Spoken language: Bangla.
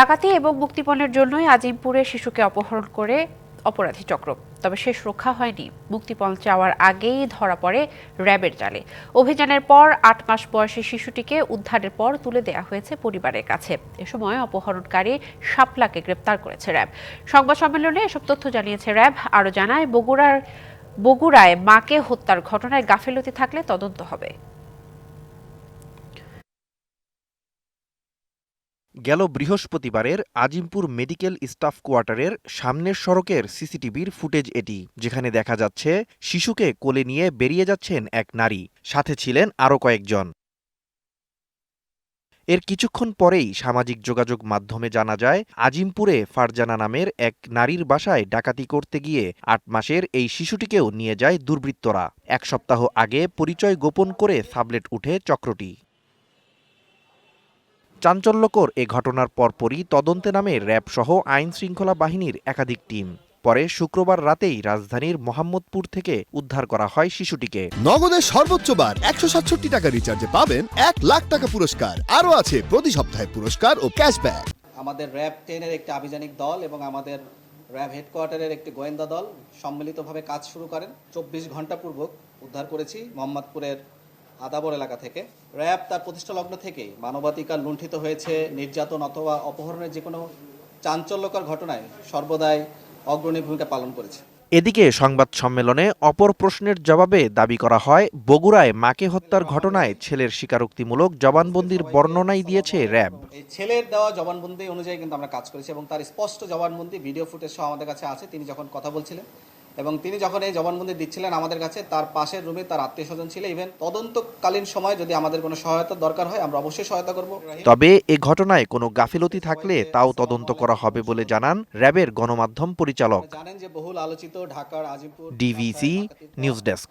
ডাকাতি এবং মুক্তিপণের জন্যই আজিমপুরে শিশুকে অপহরণ করে অপরাধী চক্র। তবে শেষ রক্ষা হয়নি। মুক্তিপণ চাওয়ার আগেই ধরা পড়ে র্যাবের জালে। অভিযানের পর আট মাস বয়সী শিশুটিকে উদ্ধারের পর তুলে দেওয়া হয়েছে পরিবারের কাছে। এ সময় অপহরণকারী শাপলাকে গ্রেপ্তার করেছে র্যাব। সংবাদ সম্মেলনে এসব তথ্য জানিয়েছে র্যাব। আরও জানায়, বগুড়ার বগুড়ায় মাকে হত্যার ঘটনায় গাফিলতি থাকলে তদন্ত হবে। গেল বৃহস্পতিবারের আজিমপুর মেডিকেল স্টাফ কোয়ার্টারের সামনের সড়কের সিসিটিভির ফুটেজ এটি, যেখানে দেখা যাচ্ছে শিশুকে কোলে নিয়ে বেরিয়ে যাচ্ছেন এক নারী, সাথে ছিলেন আরও কয়েকজন। এর কিছুক্ষণ পরেই সামাজিক যোগাযোগ মাধ্যমে জানা যায়, আজিমপুরে ফারজানা নামের এক নারীর বাসায় ডাকাতি করতে গিয়ে আট মাসের এই শিশুটিকেও নিয়ে যায় দুর্বৃত্তরা। এক সপ্তাহ আগে পরিচয় গোপন করে সাবলেট উঠে চক্রটি। চাঞ্চল্যকর এ ঘটনার পরপরই তদন্তে নামে র্যাব সহ আইন শৃঙ্খলা বাহিনীর একাধিক টিম। পরে শুক্রবার রাতেই রাজধানীর মোহাম্মদপুর থেকে উদ্ধার করা হয় শিশুটিকে। নগদের সর্বোচ্চ বার একশো সাতষট্টি টাকা রিচার্জে পাবেন এক লাখ টাকা পুরস্কার। আরও আছে প্রতি সপ্তাহে পুরস্কার ও ক্যাশব্যাক আমাদের র্যাব টেনের একটি আভিযানিক দল এবং আমাদের র্যাব হেডকোয়ার্টারের একটি গোয়েন্দা দল সম্মিলিতভাবে কাজ শুরু করেন। চব্বিশ ঘণ্টা পূর্বক উদ্ধার করেছি মোহাম্মদপুরের আদাবর এলাকা থেকে। র্যাব তার প্রতিষ্ঠা লগ্ন থেকেই মানবাধিকার লুণ্ঠিত হয়েছে নির্যাতন অথবা অপহরণের যে কোনো চাঞ্চল্যকর ঘটনায় সর্বদাই অগ্রণী ভূমিকা পালন করেছে। এদিকে সংবাদ সম্মেলনে অপর প্রশ্নের জবাবে দাবি করা হয় বগুড়ায় মাকে হত্যার ঘটনায় ছেলের স্বীকারোক্তিমূলক জবানবন্দির বর্ণনাই দিয়েছে র্যাব। এই ছেলের দেওয়া জবানবন্দি অনুযায়ী কিন্তু আমরা কাজ করেছি এবং তার স্পষ্ট জবানবন্দি ভিডিও ফুটেজ সহ আমাদের কাছে আছে। তিনি যখন কথা বলছিলেন এবং তিনি যখন এই জবানবন্দি দিচ্ছিলেন আমাদের কাছে তার পাশের রুমে তার আত্মীয় স্বজন ছিল। ইভেন তদন্তকালীন সময় যদি আমাদের কোনো সহায়তা দরকার হয় আমরা অবশ্যই সহায়তা করব। তবে এ ঘটনায় কোনো গাফিলতি থাকলে তাও তদন্ত করা হবে বলে জানান র্যাবের গণমাধ্যম পরিচালক। জানেন যে বহুল আলোচিত ঢাকার আজিমপুর ডিভিসি নিউজ ডেস্ক।